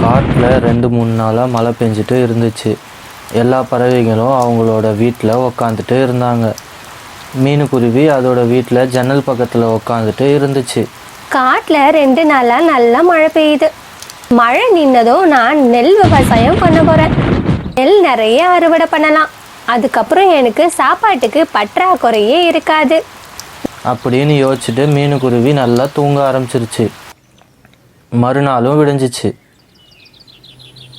காட்டில் ரெண்டு மூணு நாளாக மழை பெஞ்சிட்டு இருந்துச்சு. எல்லா பறவைகளும் அவங்களோட வீட்டில் உக்காந்துட்டு இருந்தாங்க. மீனுக்குருவி அதோட வீட்டில் ஜன்னல் பக்கத்தில் உக்காந்துட்டு இருந்துச்சு. காட்டில் ரெண்டு நாளாக நல்லா மழை பெய்யுது. மழை நின்னதும் நான் நெல் விவசாயம் பண்ண போகிறேன் நெல் நிறைய அறுவடை பண்ணலாம். அதுக்கப்புறம் எனக்கு சாப்பாட்டுக்கு பற்றாக்குறையே இருக்காது. அப்படின்னு யோசிச்சுட்டு மீனுக்குருவி நல்லா தூங்க ஆரம்பிச்சிருச்சு. மறுநாளும் விடிஞ்சிச்சு.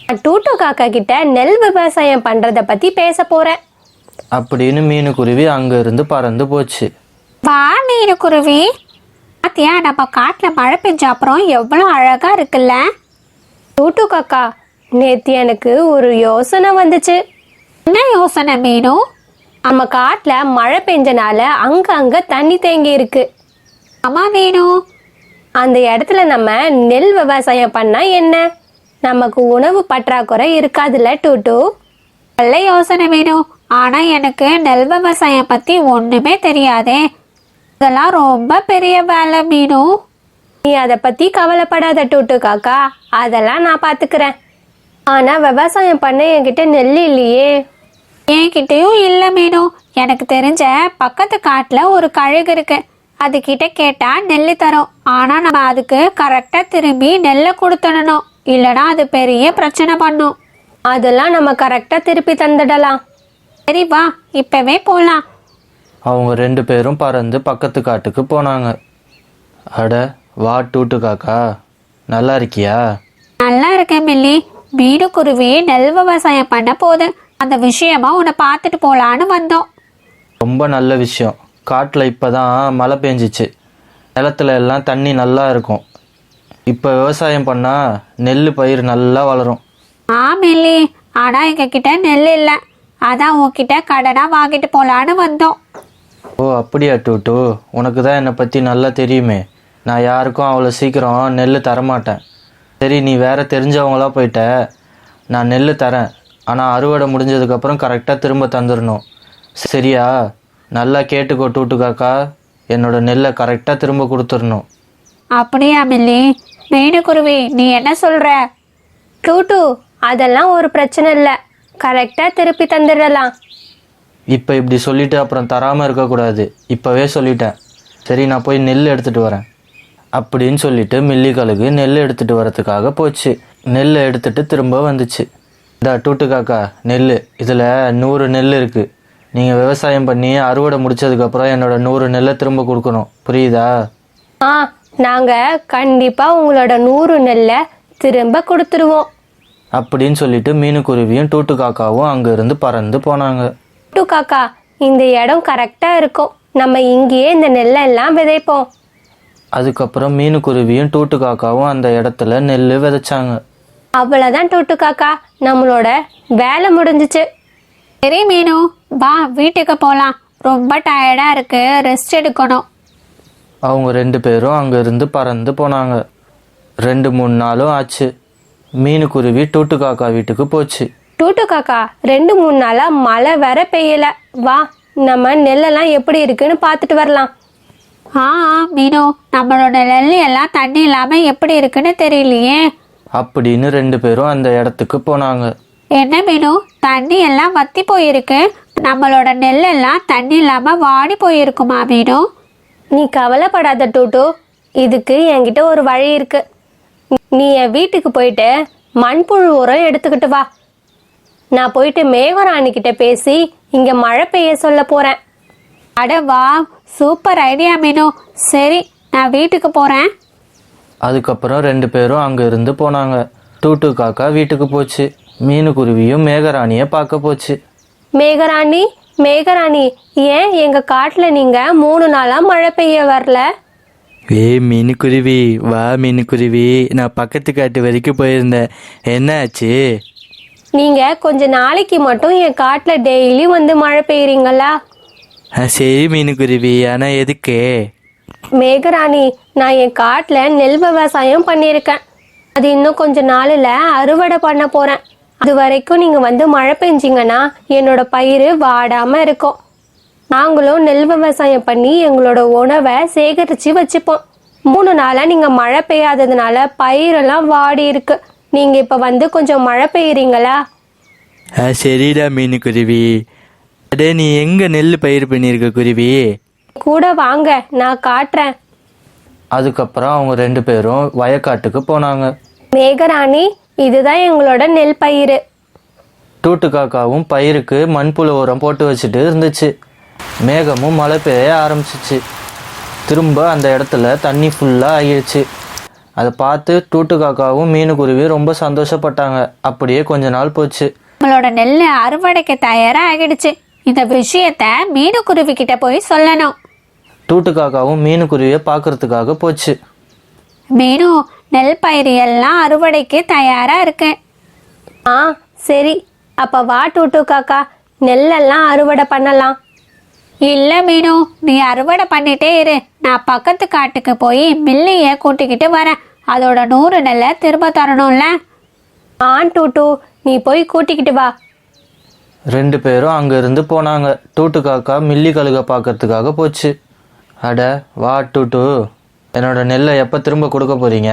டூட்டு காக்கா கிட்ட நெல் விவசாயம் பண்ணுறதை பற்றி பேச போகிறேன் அப்படின்னு மீனுக்குருவி அங்கேருந்து பறந்து போச்சு. வா மீனுக்குருவி பாத்தியா நம்ம காட்டில் மழை பெஞ்ச அப்புறம் எவ்வளோ அழகா இருக்குல்ல? டூட்டு காக்கா நேற்று எனக்கு ஒரு யோசனை வந்துச்சு. என்ன யோசனை மீனு? நம்ம காட்டில் மழை பெஞ்சனால அங்கங்கே தண்ணி தேங்கி இருக்கு. அம்மா மீனு. அந்த இடத்துல நம்ம நெல் விவசாயம் பண்ணா என்ன? நமக்கு உணவு பற்றாக்குறை இருக்காதுல்ல டூட்டு நல்ல யோசனை மீனு ஆனா எனக்கு நெல் விவசாயம் பத்தி ஒண்ணுமே தெரியாதே. இதெல்லாம் ரொம்ப பெரிய வேலை மீனு. நீ அதை பத்தி கவலைப்படாத டூட்டு காக்கா. அதெல்லாம் நான் பாத்துக்கிறேன். ஆனா விவசாயம் பண்ண என்கிட்ட நெல் இல்லையே. என்கிட்டயும் இல்லை மீனு. எனக்கு தெரிஞ்ச பக்கத்து காட்டில் ஒரு கழுகு இருக்கு. அதுகிட்ட கேட்டா நெல் தரும். ஆனா நம்ம அதுக்கு கரெக்டா திரும்பி நெல்லை கொடுத்துடணும். இல்லைன்னா அது பெரிய பிரச்சனை பண்ணும். அதெல்லாம் நம்ம கரெக்டா திருப்பி தந்துடலாம். சரி வா இப்பவே போலாம். அவங்க ரெண்டு பேரும் பறந்து பக்கத்து காட்டுக்கு போனாங்க. அட வா டூட்டு காக்கா. நல்லா இருக்கியா? நல்லா இருக்கேன் மில்லி. மீனுக்குருவி நெல் விவசாயம் பண்ண போகுது அந்த விஷயமா உன்னை பார்த்துட்டு போலான்னு வந்தோம். ரொம்ப நல்ல விஷயம். காட்டில் இப்போ தான் மழை பெஞ்சிச்சு. நிலத்துல எல்லாம் தண்ணி நல்லா இருக்கும். இப்போ விவசாயம் பண்ணால் நெல் பயிர் நல்லா வளரும். ஆ மில்லி ஆனா எங்க கிட்ட நெல் இல்லை. அதான் உன்கிட்ட கடனா வாங்கிட்டு போலான்னு வந்தோம். ஓ அப்படியா டூட்டு. உனக்கு தான் என்னை பற்றி நல்லா தெரியுமே. நான் யாருக்கும் அவ்வளோ சீக்கிரம் நெல் தரமாட்டேன். சரி நீ வேற தெரிஞ்சவங்களா போயிட்ட. நான் நெல் தரேன். ஆனால் அறுவடை முடிஞ்சதுக்கப்புறம் கரெக்டாக திரும்ப தந்துடணும் சரியா? நல்லா கேட்டுக்கோ டூட்டு காக்கா. என்னோட நெல்லை கரெக்டாக திரும்ப கொடுத்துடணும் அப்படியா மில்லி மீனுக்குருவி நீ என்ன சொல்ற? டூட்டு அதெல்லாம் ஒரு பிரச்சனை இல்லை. கரெக்டா திருப்பி தந்துடலாம். இப்போ இப்படி சொல்லிட்டு அப்புறம் தராமல் இருக்கக்கூடாது இப்போவே சொல்லிட்டேன். சரி நான் போய் நெல் எடுத்துகிட்டு வரேன். அப்படின்னு சொல்லிட்டு மில்லி கழுகு நெல் எடுத்துகிட்டு வரதுக்காக போச்சு. நெல்லை எடுத்துட்டு திரும்ப வந்துச்சு. இந்த டூட்டு காக்கா நெல் இதில் நூறு நெல் இருக்குது நீங்கள் விவசாயம் பண்ணி அறுவடை முடிச்சதுக்கப்புறம் என்னோட நூறு நெல்லை திரும்ப கொடுக்கணும். புரியுதா? ஆ நாங்க கண்டிப்பா உங்களோட நூறு நெல்லை திரும்ப கொடுத்துருவோம். அப்படின்னு சொல்லிட்டு மீனுக்குருவியும் டூட்டு காக்காவும் அங்கேருந்து பறந்து போனாங்க. டூ காக்கா இந்த இடம் கரெக்டா இருக்கும். நம்ம இங்கேயே இந்த நெல்லெல்லாம் விதைப்போம். அதுக்கப்புறம் மீனுக்குருவியும் டூட்டு காக்காவும் அந்த இடத்துல நெல் விதைச்சாங்க. அவ்வளோதான் டூட்டு காக்கா நம்மளோட வேலை முடிஞ்சிச்சு. சரி மீனு வா வீட்டுக்கு போலாம். ரொம்ப டயர்டா இருக்கு ரெஸ்ட் எடுக்கணும். அவங்க ரெண்டு பேரும் அங்கேருந்து பறந்து போனாங்க. ரெண்டு மூணு நாளும் ஆச்சு. மீனுக்குருவி டூட்டு காக்கா வீட்டுக்கு போச்சு. டூட்டு காக்கா ரெண்டு மூணு நாளா மழை வேற பெய்யல. வா நம்ம நெல்லெல்லாம் எப்படி இருக்குன்னு பார்த்துட்டு வரலாம். ஆ ஆ, மீனு நம்மளோட நெல் எல்லாம் தண்ணி இல்லாம எப்படி இருக்குன்னு தெரியலையே. அப்படின்னு ரெண்டு பேரும் அந்த இடத்துக்கு போனாங்க. என்ன மீனு தண்ணி எல்லாம் வத்தி போயிருக்கு. நம்மளோட நெல் எல்லாம் தண்ணி இல்லாம வாடி போயிருக்குமா மீனு? நீ கவலைப்படாத டூட்டு இதுக்கு என்கிட்ட ஒரு வழி இருக்கு. நீ என் வீட்டுக்கு போயிட்டு மண்புழு உரம் எடுத்துக்கிட்டு வா. நான் போயிட்டு மேகராணி கிட்ட பேசி இங்க மழை பெய்ய சொல்ல போறேன். அட வா சூப்பர் ஐடியா மீனு. சரி நான் வீட்டுக்கு போறேன். அதுக்கப்புறம் ரெண்டு பேரும் அங்கேருந்து போனாங்க. டூட்டு காக்கா வீட்டுக்கு போச்சு. மீனுக்குருவியும் மேகராணியை பார்க்க போச்சு. மேகராணி மேகராணி ஏன் எங்க காட்டுல நீங்க மூணு நாளா மழை பெய்ய வரல? ஏய் மீனுக்குருவி வா மீனுக்குருவி. நான் பக்கத்து காட்டு வரைக்கும் போயிருந்தேன். என்ன ஆச்சு? நீங்க கொஞ்ச நாளைக்கு மட்டும் என் காட்டுல டெய்லி வந்து மழை பெய்யறீங்களா? ஆ, சரி மீனுக்குருவி. ஆனால் எதுக்கு? மேகராணி நான் என் காட்டுல நெல் விவசாயம் பண்ணியிருக்கேன். அது இன்னும் கொஞ்ச நாளில் அறுவடை பண்ண போறேன். அது வரைக்கும் நீங்க வந்து மழை பெஞ்சீங்கன்னா என்னோட பயிர் வாடாம இருக்கும். நாங்களும் நெல் விவசாயம் பண்ணி எங்களோட உணவை சேகரித்து வச்சுப்போம். மூணு நாளாக நீங்கள் மழை பெய்யாததுனால பயிரெல்லாம் வாடி இருக்கு. நீங்க இப்ப வந்து கொஞ்சம் மழை பெய்யுறீங்களா? சரிடா மீனுக்குருவி அடே நீ எங்கே நெல் பயிர் பண்ணியிருக்க குருவி? கூட வாங்க நான் காட்டுறேன். அதுக்கப்புறம் அவங்க ரெண்டு பேரும் வயக்காட்டுக்கு போனாங்க. மேகராணி இதுதான் எங்களோட நெல் பயிர் டூட்டு காக்காவும் பயிருக்கு மண்புழு உரம் போட்டு வச்சுட்டு இருந்துச்சு. மேகமும் மழை பெய்ய ஆரம்பிச்சிச்சு. திரும்ப அந்த இடத்துல தண்ணி ஃபுல்லாக ஆகிடுச்சு. அதை பார்த்து டூட்டு காக்காவும் மீனுக்குருவி ரொம்ப சந்தோஷப்பட்டாங்க. அப்படியே கொஞ்ச நாள் போச்சு. நம்மளோட நெல் அறுவடைக்கு தயாரா ஆகிடுச்சு இந்த விஷயத்த மீனுக்குருவி கிட்ட போய் சொல்லணும். டூட்டு காக்காவும் மீனுக்குருவியை பார்க்கறதுக்காக போச்சு. மீனு நெல் பயிர் எல்லாம் அறுவடைக்கு தயாரா இருக்கு. ஆ சரி. அப்ப வா டூட்டு காக்கா. நெல்லெல்லாம் அறுவடை பண்ணலாம். இல்ல மீனு நீ அறுவடை பண்ணிட்டே இரு. நான் பக்கத்து காட்டுக்கு போய் மில்லிய கூட்டிக்கிட்டு வரேன். அதோட நூறு நெல்லை திரும்ப தரணும்ல? ஆ டூட்டு. நீ போய் கூட்டிக்கிட்டு வா. ரெண்டு பேரும் அங்கேருந்து போனாங்க. டூட்டு காக்கா மில்லி கழுக பார்க்கறதுக்காக போச்சு. அட வா டூட்டு. என்னோட நெல்லை எப்போ திரும்ப கொடுக்க போறீங்க?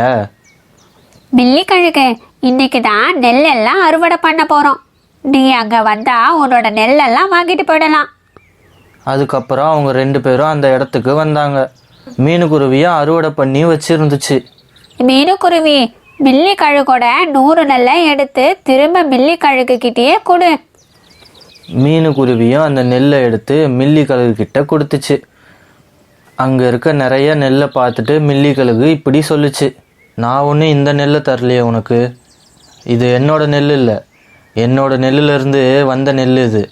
மில்லி கழுகு இன்னைக்கு தான் நெல் எல்லாம் அறுவடை பண்ண போறோம். நீ அங்க வந்தா உன்னோட நெல்லெல்லாம் வாங்கிட்டு போயிடலாம். அதுக்கப்புறம் அவங்க ரெண்டு பேரும் அந்த இடத்துக்கு வந்தாங்க. மீனுக்குருவியும் அறுவடை பண்ணி வச்சிருந்துச்சு. மீனுக்குருவி மில்லி கழுகோட நூறு நெல்லை எடுத்து திரும்ப மில்லி கழுகு கிட்டேயே கொடு. மீனுக்குருவியும் அந்த நெல்லை எடுத்து மில்லி கழுகு கிட்ட கொடுத்துச்சு. அங்கே இருக்க நிறைய நெல்லை பார்த்துட்டு மில்லி கழுகு இப்படி சொல்லுச்சு. நான் ஒன்றும் இந்த நெல்லை தரலையே உனக்கு. இது என்னோட நெல் இல்லை. என்னோட நெல்லுலேருந்து வந்த நெல் இது.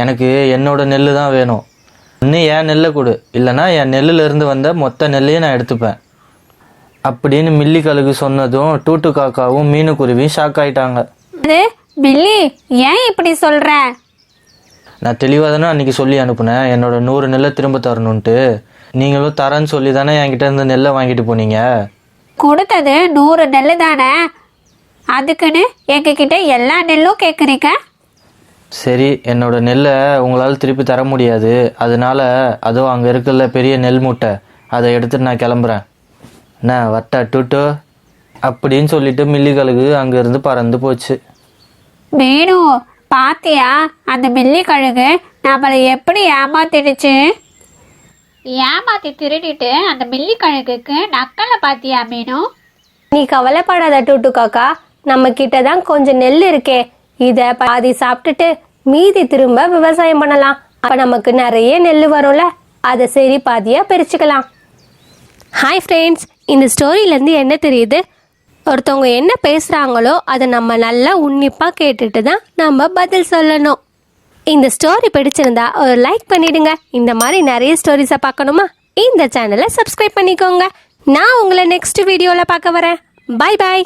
எனக்கு என்னோட நெல் தான் வேணும். இன்னும் என் நெல்லை கொடு. இல்லைன்னா என் நெல்லுலேருந்து வந்த மொத்த நெல்லையும் நான் எடுத்துப்பேன். அப்படின்னு மில்லி கழுகு சொன்னதும் டூட்டு காக்காவும் மீனுக்குருவியும் ஷாக் ஆயிட்டாங்க. அது மில்லி ஏன் இப்படி சொல்ற? நான் தெளிவாக தானே அன்றைக்கி சொல்லி அனுப்புனேன். என்னோட நூறு நெல்லை திரும்ப தரணுன்ட்டு நீங்களும் தரேன்னு சொல்லி தானே என்கிட்ட இருந்து நெல்லை வாங்கிட்டு போனீங்க? கொடுத்தது நூறு நெல் தானே? அதுக்குன்னு எங்ககிட்ட எல்லா நெல்லும் கேட்குறீங்க சரி என்னோட நெல்லை உங்களால் திருப்பி தர முடியாது. அதனால அதுவும் அங்கே இருக்குல்ல பெரிய நெல் மூட்டை. அதை எடுத்துட்டு நான் கிளம்புறேன். என்ன வட்டா டூட்டு. அப்படின்னு சொல்லிட்டு மில்லிகளுக்கு அங்கேருந்து பறந்து போச்சு. மீனு பாத்தியா? அந்த மில்லி கழுகு நம்மளை எப்படி ஏமாத்திடுச்சு? ஏமாத்தி திருடிட்டு அந்த மில்லி கழுகுக்கு நக்கலை பாத்தியா மீனு? நீ கவலைப்படாத டூட்டு காக்கா. நம்ம கிட்ட தான் கொஞ்சம் நெல் இருக்கே. இத பாதி சாப்பிட்டுட்டு மீதி திரும்ப விவசாயம் பண்ணலாம். அப்ப நமக்கு நிறைய நெல் வரும்ல. அதை சரி பாதியா பிரிச்சுக்கலாம். ஹாய் ஃப்ரெண்ட்ஸ் இந்த ஸ்டோரியிலேருந்து என்ன தெரியுது? ஒருத்தவங்க என்ன பேசுகிறாங்களோ அதை நம்ம நல்லா உன்னிப்பாக கேட்டுட்டு தான் நம்ம பதில் சொல்லணும். இந்த ஸ்டோரி பிடிச்சிருந்தா ஒரு லைக் பண்ணிடுங்க. இந்த மாதிரி நிறைய ஸ்டோரிஸை பார்க்கணுமா? இந்த சேனலை சப்ஸ்கிரைப் பண்ணிக்கோங்க. நான் உங்களை நெக்ஸ்ட் வீடியோவில் பார்க்க வரேன். Bye bye